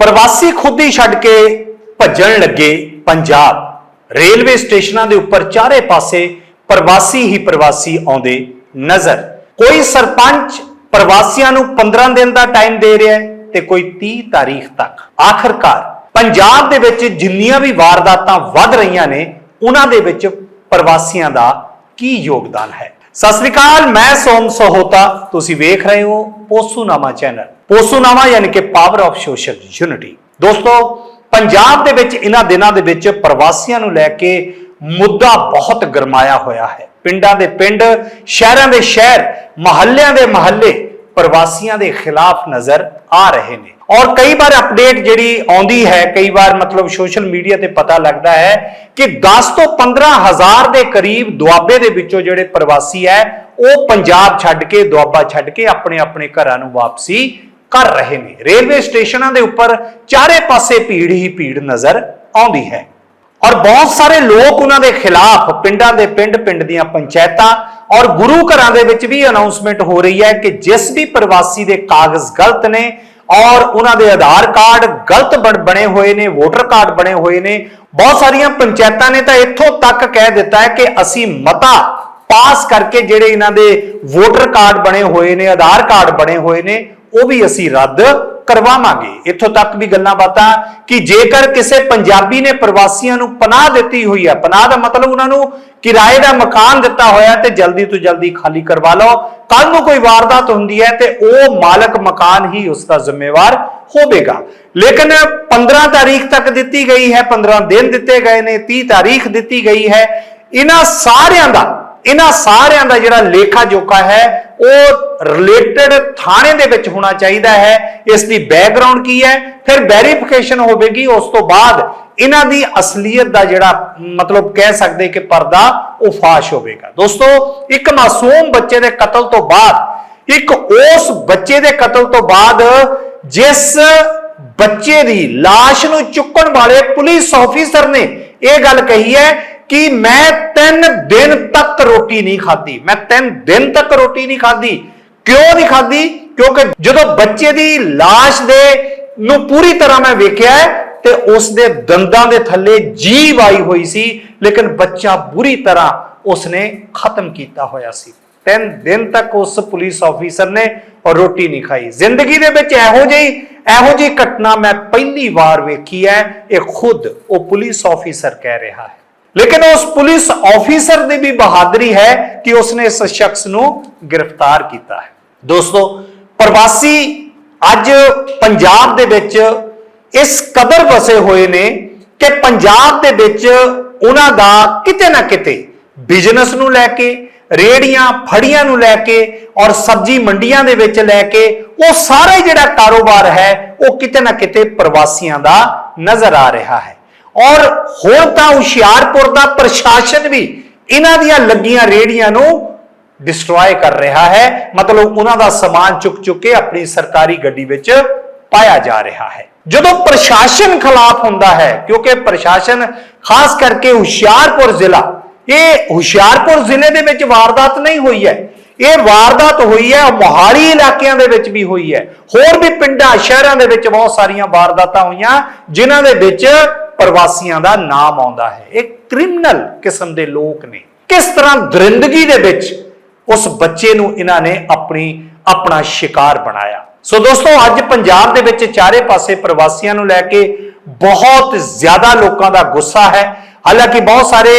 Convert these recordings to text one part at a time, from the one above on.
ਪ੍ਰਵਾਸੀ ਖੁਦ ਹੀ ਛੱਡ ਕੇ ਭੱਜਣ ਲੱਗੇ ਪੰਜਾਬ। ਰੇਲਵੇ ਸਟੇਸ਼ਨਾਂ ਦੇ ਉੱਪਰ ਚਾਰੇ ਪਾਸੇ ਪ੍ਰਵਾਸੀ ਹੀ ਪ੍ਰਵਾਸੀ ਆਉਂਦੇ ਨਜ਼ਰ। ਕੋਈ ਸਰਪੰਚ ਪ੍ਰਵਾਸੀਆਂ ਨੂੰ 15 ਦਿਨ ਦਾ ਟਾਈਮ ਦੇ ਰਿਹਾ ਹੈ ਤੇ ਕੋਈ 30 ਤਾਰੀਖ ਤੱਕ। ਆਖਰਕਾਰ ਪੰਜਾਬ ਦੇ ਵਿੱਚ ਜਿੰਨੀਆਂ ਵੀ ਵਾਰਦਾਤਾਂ ਵੱਧ ਰਹੀਆਂ ਨੇ, ਉਹਨਾਂ ਦੇ ਵਿੱਚ ਪ੍ਰਵਾਸੀਆਂ ਦਾ ਕੀ ਯੋਗਦਾਨ ਹੈ? ਸਤਿ ਸ੍ਰੀ ਅਕਾਲ, ਮੈਂ ਸੋਮ ਸਹੋਤਾ, ਤੁਸੀਂ ਵੇਖ ਰਹੇ ਹੋ ਪੋਸੂਨਾਮਾ ਚੈਨਲ। ਪੋਸੂਨਾਮਾ ਯਾਨੀ ਕਿ ਪਾਵਰ ਆਫ ਸੋਸ਼ਲ ਯੂਨਿਟੀ ਦੋਸਤੋ, ਪੰਜਾਬ ਦੇ ਵਿੱਚ ਇਹਨਾਂ ਦਿਨਾਂ ਦੇ ਵਿੱਚ ਪ੍ਰਵਾਸੀਆਂ ਨੂੰ ਲੈ ਕੇ ਮੁੱਦਾ ਬਹੁਤ ਗਰਮਾਇਆ ਹੋਇਆ ਹੈ। ਪਿੰਡਾਂ ਦੇ ਪਿੰਡ, ਸ਼ਹਿਰਾਂ ਦੇ ਸ਼ਹਿਰ, ਮਹੱਲਿਆਂ ਦੇ ਮਹੱਲੇ ਪ੍ਰਵਾਸੀਆਂ ਦੇ ਖਿਲਾਫ ਨਜ਼ਰ ਆ ਰਹੇ ਨੇ। ਔਰ ਕਈ ਵਾਰ ਅਪਡੇਟ ਜਿਹੜੀ ਆਉਂਦੀ ਹੈ, ਕਈ ਵਾਰ ਮਤਲਬ ਸੋਸ਼ਲ ਮੀਡੀਆ ਤੇ ਪਤਾ ਲੱਗਦਾ ਹੈ ਕਿ 10 ਤੋਂ 15 ਹਜ਼ਾਰ ਦੇ ਕਰੀਬ ਦੁਆਬੇ ਦੇ ਵਿੱਚੋਂ ਜਿਹੜੇ ਪ੍ਰਵਾਸੀ ਹੈ, ਉਹ ਪੰਜਾਬ ਛੱਡ ਕੇ, ਦੁਆਬਾ ਛੱਡ ਕੇ ਆਪਣੇ ਆਪਣੇ ਘਰਾਂ ਨੂੰ ਵਾਪਸੀ ਕਰ ਰਹੇ ਨੇ। ਰੇਲਵੇ ਸਟੇਸ਼ਨਾਂ ਦੇ ਉੱਪਰ ਚਾਰੇ ਪਾਸੇ ਭੀੜ ਹੀ ਭੀੜ ਨਜ਼ਰ ਆਉਂਦੀ ਹੈ। ਔਰ ਬਹੁਤ ਸਾਰੇ ਲੋਕ ਉਹਨਾਂ ਦੇ ਖਿਲਾਫ ਪਿੰਡਾਂ ਦੇ ਪਿੰਡ ਪਿੰਡ ਦੀਆਂ ਪੰਚਾਇਤਾਂ ਔਰ ਗੁਰੂ ਘਰਾਂ ਦੇ ਵਿੱਚ ਵੀ ਅਨਾਉਂਸਮੈਂਟ ਹੋ ਰਹੀ ਹੈ ਕਿ ਜਿਸ ਵੀ ਪ੍ਰਵਾਸੀ ਦੇ ਕਾਗਜ਼ ਗਲਤ ਨੇ ਔਰ ਉਹਨਾਂ ਦੇ ਆਧਾਰ ਕਾਰਡ ਗਲਤ ਬਣ- ਬਣੇ ਹੋਏ ਨੇ, ਵੋਟਰ ਕਾਰਡ ਬਣੇ ਹੋਏ ਨੇ। ਬਹੁਤ ਸਾਰੀਆਂ ਪੰਚਾਇਤਾਂ ਨੇ ਤਾਂ ਇੱਥੋਂ ਤੱਕ ਕਹਿ ਦਿੱਤਾ ਹੈ ਕਿ ਅਸੀਂ ਮਤਾ ਪਾਸ ਕਰਕੇ ਜਿਹੜੇ ਇਹਨਾਂ ਦੇ ਵੋਟਰ ਕਾਰਡ ਬਣੇ ਹੋਏ ਨੇ, ਆਧਾਰ ਕਾਰਡ ਬਣੇ ਹੋਏ ਨੇ, ਉਹ ਵੀ ਅਸੀਂ ਰੱਦ ਕਰਵਾਵਾਂਗੇ। ਇੱਥੋਂ ਤੱਕ ਵੀ ਗੱਲਾਂ ਬਾਤਾਂ ਕਿ ਜੇਕਰ ਕਿਸੇ ਪੰਜਾਬੀ ਨੇ ਪ੍ਰਵਾਸੀਆਂ ਨੂੰ ਪਨਾਹ ਦਿੱਤੀ ਹੋਈ ਹੈ ਪਨਾਹ ਦਾ ਮਤਲਬ ਉਹਨਾਂ ਨੂੰ ਕਿਰਾਏ ਦਾ ਮਕਾਨ ਦਿੱਤਾ ਹੋਇਆ ਤੇ ਜਲਦੀ ਤੋਂ ਜਲਦੀ ਖਾਲੀ ਕਰਵਾ ਲਓ। ਕੱਲ ਨੂੰ ਕੋਈ ਵਾਰਦਾਤ ਹੁੰਦੀ ਹੈ ਤੇ ਉਹ ਮਾਲਕ ਮਕਾਨ ਹੀ ਉਸ ਦਾ ਜ਼ਿੰਮੇਵਾਰ ਹੋਵੇਗਾ। ਲੇਕਿਨ 15 ਤਾਰੀਖ ਤੱਕ ਦਿੱਤੀ ਗਈ ਹੈ 15 ਦਿਨ ਦਿੱਤੇ ਗਏ ਨੇ 30 ਤਾਰੀਖ ਦਿੱਤੀ ਗਈ ਹੈ। ਇਹਨਾਂ ਸਾਰਿਆਂ ਦਾ, ਇਹਨਾਂ ਸਾਰਿਆਂ ਦਾ ਜਿਹੜਾ ਲੇਖਾ ਜੋਖਾ ਹੈ, ਉਹ ਰਿਲੇਟਡ ਥਾਣੇ ਦੇ ਵਿੱਚ ਹੋਣਾ ਚਾਹੀਦਾ ਹੈ। ਇਸ ਦੀ ਬੈਕਗ੍ਰਾਉਂਡ ਕੀ ਹੈ? ਫਿਰ ਵੈਰੀਫਿਕੇਸ਼ਨ ਹੋਵੇਗੀ, ਉਸ ਤੋਂ ਬਾਅਦ ਇਹਨਾਂ ਦੀ ਅਸਲੀਅਤ ਦਾ ਜਿਹੜਾ ਮਤਲਬ ਕਹਿ ਸਕਦੇ ਕਿ ਪਰਦਾ ਉਹ ਫਾਸ਼ ਹੋਵੇਗਾ ਦੋਸਤੋ ਇੱਕ ਮਾਸੂਮ ਬੱਚੇ ਦੇ ਕਤਲ ਤੋਂ ਬਾਅਦ ਇੱਕ ਉਸ ਬੱਚੇ ਦੇ ਕਤਲ ਤੋਂ ਬਾਅਦ ਜਿਸ ਬੱਚੇ ਦੀ লাশ ਨੂੰ ਚੁੱਕਣ ਵਾਲੇ ਪੁਲਿਸ ਆਫੀਸਰ ਨੇ ਇਹ ਗੱਲ ਕਹੀ ਹੈ ਕਿ ਮੈਂ 3 ਦਿਨ ਤੱਕ ਰੋਟੀ ਨਹੀਂ ਖਾਧੀ ਮੈਂ 3 ਦਿਨ ਤੱਕ ਰੋਟੀ ਨਹੀਂ ਖਾਧੀ ਕਿਉਂ ਨਹੀਂ ਖਾਧੀ ਕਿਉਂਕਿ ਜਦੋਂ ਬੱਚੇ ਦੀ লাশ ਦੇ ਨੂੰ ਪੂਰੀ ਤਰ੍ਹਾਂ ਮੈਂ ਵੇਖਿਆ ਹੈ ਤੇ ਉਸ ਦੇ ਦੰਦਾਂ ਦੇ ਥੱਲੇ ਜੀਵ ਆਈ ਹੋਈ ਸੀ, ਲੇਕਿਨ ਬੱਚਾ ਬੁਰੀ ਤਰ੍ਹਾਂ ਉਸਨੇ ਖਤਮ ਕੀਤਾ ਹੋਇਆ ਸੀ। ਤਿੰਨ ਦਿਨ ਤੱਕ ਉਸ ਪੁਲਿਸ ਆਫੀਸਰ ਨੇ ਰੋਟੀ ਨਹੀਂ ਖਾਈ। ਜ਼ਿੰਦਗੀ ਦੇ ਵਿੱਚ ਇਹੋ ਜਿਹੀ ਇਹੋ ਜਿਹੀ ਘਟਨਾ ਮੈਂ ਪਹਿਲੀ ਵਾਰ ਵੇਖੀ ਹੈ, ਇਹ ਖੁਦ ਉਹ ਪੁਲਿਸ ਆਫੀਸਰ ਕਹਿ ਰਿਹਾ ਹੈ। ਲੇਕਿਨ ਉਸ ਪੁਲਿਸ ਆਫੀਸਰ ਦੀ ਵੀ ਬਹਾਦਰੀ ਹੈ ਕਿ ਉਸਨੇ ਇਸ ਸ਼ਖਸ ਨੂੰ ਗ੍ਰਿਫਤਾਰ ਕੀਤਾ ਹੈ। ਦੋਸਤੋ, ਪ੍ਰਵਾਸੀ ਅੱਜ ਪੰਜਾਬ ਦੇ ਵਿੱਚ ਇਸ ਕਦਰ ਵਸੇ ਹੋਏ ਨੇ ਕਿ ਪੰਜਾਬ ਦੇ ਵਿੱਚ ਉਹਨਾਂ ਦਾ ਕਿਤੇ ਨਾ ਕਿਤੇ ਬਿਜ਼ਨਸ ਨੂੰ ਲੈ ਕੇ ਰੇੜੀਆਂ ਫੜੀਆਂ ਨੂੰ ਲੈ ਕੇ ਔਰ ਸਬਜ਼ੀ ਮੰਡੀਆਂ ਦੇ ਵਿੱਚ ਲੈ ਕੇ ਉਹ ਸਾਰਾ ਜਿਹੜਾ ਕਾਰੋਬਾਰ ਹੈ, ਉਹ ਕਿਤੇ ਨਾ ਕਿਤੇ ਪ੍ਰਵਾਸੀਆਂ ਦਾ ਨਜ਼ਰ ਆ ਰਿਹਾ ਹੈ। ਔਰ ਹੁਣ ਤਾਂ ਹੁਸ਼ਿਆਰਪੁਰ ਦਾ ਪ੍ਰਸ਼ਾਸਨ ਵੀ ਇਹਨਾਂ ਦੀਆਂ ਲੱਗੀਆਂ ਰੇੜੀਆਂ ਨੂੰ ਡਿਸਟਰੋਏ ਕਰ ਰਿਹਾ ਹੈ। ਮਤਲਬ ਉਹਨਾਂ ਦਾ ਸਮਾਨ ਚੁੱਕ ਚੁੱਕ ਕੇ ਆਪਣੀ ਸਰਕਾਰੀ ਗੱਡੀ ਵਿੱਚ ਪਾਇਆ ਜਾ ਰਿਹਾ ਹੈ। ਜਦੋਂ ਪ੍ਰਸ਼ਾਸਨ ਖਿਲਾਫ ਹੁੰਦਾ ਹੈ, ਕਿਉਂਕਿ ਪ੍ਰਸ਼ਾਸਨ ਖਾਸ ਕਰਕੇ ਹੁਸ਼ਿਆਰਪੁਰ ਜ਼ਿਲ੍ਹਾ, ਇਹ ਹੁਸ਼ਿਆਰਪੁਰ ਜ਼ਿਲ੍ਹੇ ਦੇ ਵਿੱਚ ਵਾਰਦਾਤ ਨਹੀਂ ਹੋਈ ਹੈ। ਇਹ ਵਾਰਦਾਤ ਹੋਈ ਹੈ ਮੋਹਾਲੀ ਇਲਾਕਿਆਂ ਦੇ ਵਿੱਚ ਵੀ ਹੋਈ ਹੈ। ਹੋਰ ਵੀ ਪਿੰਡਾਂ, ਸ਼ਹਿਰਾਂ ਦੇ ਵਿੱਚ ਬਹੁਤ ਸਾਰੀਆਂ ਵਾਰਦਾਤਾਂ ਹੋਈਆਂ, ਜਿਨ੍ਹਾਂ ਦੇ ਵਿੱਚ ਪ੍ਰਵਾਸੀਆਂ ਦਾ ਨਾਮ ਆਉਂਦਾ ਹੈ। ਇਹ ਕ੍ਰਿਮੀਨਲ ਕਿਸਮ ਦੇ ਲੋਕ ਨੇ। ਕਿਸ ਤਰ੍ਹਾਂ ਦਰਿੰਦਗੀ ਦੇ ਵਿੱਚ ਉਸ ਬੱਚੇ ਨੂੰ ਇਹਨਾਂ ਨੇ ਆਪਣੀ, ਆਪਣਾ ਸ਼ਿਕਾਰ ਬਣਾਇਆ? ਸੋ ਦੋਸਤੋ, ਅੱਜ ਪੰਜਾਬ ਦੇ ਵਿੱਚ ਚਾਰੇ ਪਾਸੇ ਪ੍ਰਵਾਸੀਆਂ ਨੂੰ ਲੈ ਕੇ ਬਹੁਤ ਜ਼ਿਆਦਾ ਲੋਕਾਂ ਦਾ ਗੁੱਸਾ ਹੈ। ਹਾਲਾਂਕਿ ਬਹੁਤ ਸਾਰੇ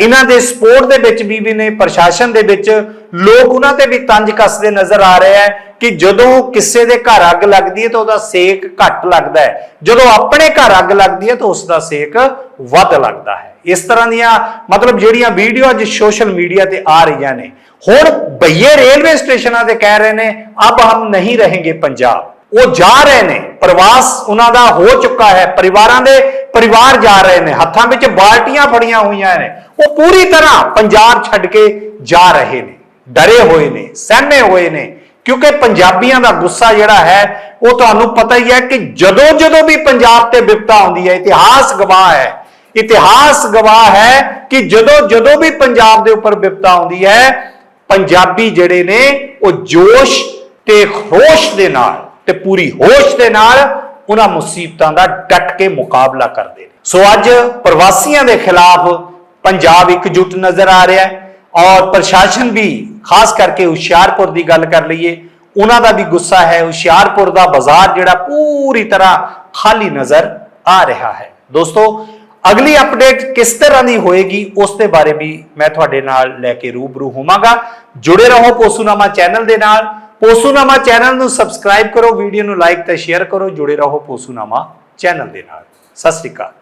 ਇਹਨਾਂ ਦੇ ਸਪੋਰਟ ਦੇ ਵਿੱਚ ਵੀ ਵੀ ਨੇ, ਪ੍ਰਸ਼ਾਸਨ ਦੇ ਵਿੱਚ ਲੋਕ ਉਹਨਾਂ ਤੇ ਵੀ ਤੰਜ ਕੱਸਦੇ ਨਜ਼ਰ ਆ ਰਹੇ ਹੈ ਕਿ ਜਦੋਂ ਕਿਸੇ ਦੇ ਘਰ ਅੱਗ ਲੱਗਦੀ ਹੈ ਤਾਂ ਉਹਦਾ ਸੇਕ ਘੱਟ ਲੱਗਦਾ ਹੈ। ਜਦੋਂ ਆਪਣੇ ਘਰ ਅੱਗ ਲੱਗਦੀ ਹੈ ਤਾਂ ਉਸ ਦਾ ਸੇਕ ਵੱਧ ਲੱਗਦਾ ਹੈ। ਇਸ ਤਰ੍ਹਾਂ ਦੀਆਂ ਮਤਲਬ ਜਿਹੜੀਆਂ ਵੀਡੀਓ ਅੱਜ ਸੋਸ਼ਲ ਮੀਡੀਆ ਤੇ ਆ ਰਹੀਆਂ ਨੇ। ਹੁਣ ਬਈਏ ਰੇਲਵੇ ਸਟੇਸ਼ਨਾਂ ਤੇ ਕਹਿ ਰਹੇ ਨੇ, ਅਬ ਹਮ ਨਹੀਂ ਰਹेंगे ਪੰਜਾਬ। ਉਹ ਜਾ ਰਹੇ ਨੇ, ਪ੍ਰਵਾਸ ਉਹਨਾਂ ਦਾ ਹੋ ਚੁੱਕਾ ਹੈ। ਪਰਿਵਾਰਾਂ ਦੇ ਪਰਿਵਾਰ ਜਾ ਰਹੇ ਨੇ, ਹੱਥਾਂ ਵਿੱਚ ਬਾਲਟੀਆਂ ਫੜੀਆਂ ਹੋਈਆਂ ਨੇ। ਉਹ ਪੂਰੀ ਤਰ੍ਹਾਂ ਪੰਜਾਬ ਛੱਡ ਕੇ ਜਾ ਰਹੇ ਨੇ, ਡਰੇ ਹੋਏ ਨੇ, ਸਹਿਮੇ ਹੋਏ ਨੇ। ਕਿਉਂਕਿ ਪੰਜਾਬੀਆਂ ਦਾ ਗੁੱਸਾ ਜਿਹੜਾ ਹੈ, ਉਹ ਤੁਹਾਨੂੰ ਪਤਾ ਹੀ ਹੈ ਕਿ ਜਦੋਂ ਜਦੋਂ ਵੀ ਪੰਜਾਬ ਤੇ ਵਿਪਤਾ ਆਉਂਦੀ ਹੈ, ਇਤਿਹਾਸ ਗਵਾਹ ਹੈ। ਇਤਿਹਾਸ ਗਵਾਹ ਹੈ ਕਿ ਜਦੋਂ ਜਦੋਂ ਵੀ ਪੰਜਾਬ ਦੇ ਉੱਪਰ ਵਿਪਤਾ ਆਉਂਦੀ ਹੈ, ਪੰਜਾਬੀ ਜਿਹੜੇ ਨੇ, ਉਹ ਜੋਸ਼ ਤੇ ਖਰੋਸ਼ ਦੇ ਨਾਲ ਤੇ ਪੂਰੀ ਹੋਸ਼ ਦੇ ਨਾਲ ਉਹਨਾਂ ਮੁਸੀਬਤਾਂ ਦਾ ਡਟ ਕੇ ਮੁਕਾਬਲਾ ਕਰਦੇ ਨੇ। ਸੋ ਅੱਜ ਪ੍ਰਵਾਸੀਆਂ ਦੇ ਖਿਲਾਫ ਪੰਜਾਬ ਇਕਜੁੱਟ ਨਜ਼ਰ ਆ ਰਿਹਾ ਹੈ ਔਰ ਪ੍ਰਸ਼ਾਸਨ ਵੀ ਖਾਸ ਕਰਕੇ ਹੁਸ਼ਿਆਰਪੁਰ ਦੀ ਗੱਲ ਕਰ ਲਈਏ, ਉਹਨਾਂ ਦਾ ਵੀ ਗੁੱਸਾ ਹੈ। ਹੁਸ਼ਿਆਰਪੁਰ ਦਾ ਬਾਜ਼ਾਰ ਜਿਹੜਾ ਪੂਰੀ ਤਰ੍ਹਾਂ ਖਾਲੀ ਨਜ਼ਰ ਆ ਰਿਹਾ ਹੈ। ਦੋਸਤੋ ਅਗਲੀ ਅਪਡੇਟ ਕਿਸ ਤਰ੍ਹਾਂ ਦੀ ਹੋਏਗੀ, ਉਸ ਦੇ ਬਾਰੇ ਵੀ ਮੈਂ ਤੁਹਾਡੇ ਨਾਲ ਲੈ ਕੇ ਰੂਬਰੂ ਹੋਵਾਂਗਾ। ਜੁੜੇ ਰਹੋ ਪੋਸੂਨਾਮਾ ਚੈਨਲ ਦੇ ਨਾਲ। ਪੋਸੂਨਾਮਾ ਚੈਨਲ ਨੂੰ ਸਬਸਕ੍ਰਾਈਬ ਕਰੋ, ਵੀਡੀਓ ਨੂੰ ਲਾਈਕ ਤੇ ਸ਼ੇਅਰ ਕਰੋ। ਜੁੜੇ ਰਹੋ ਪੋਸੂਨਾਮਾ ਚੈਨਲ ਦੇ ਨਾਲ। ਸਤਿ ਸ੍ਰੀ ਅਕਾਲ।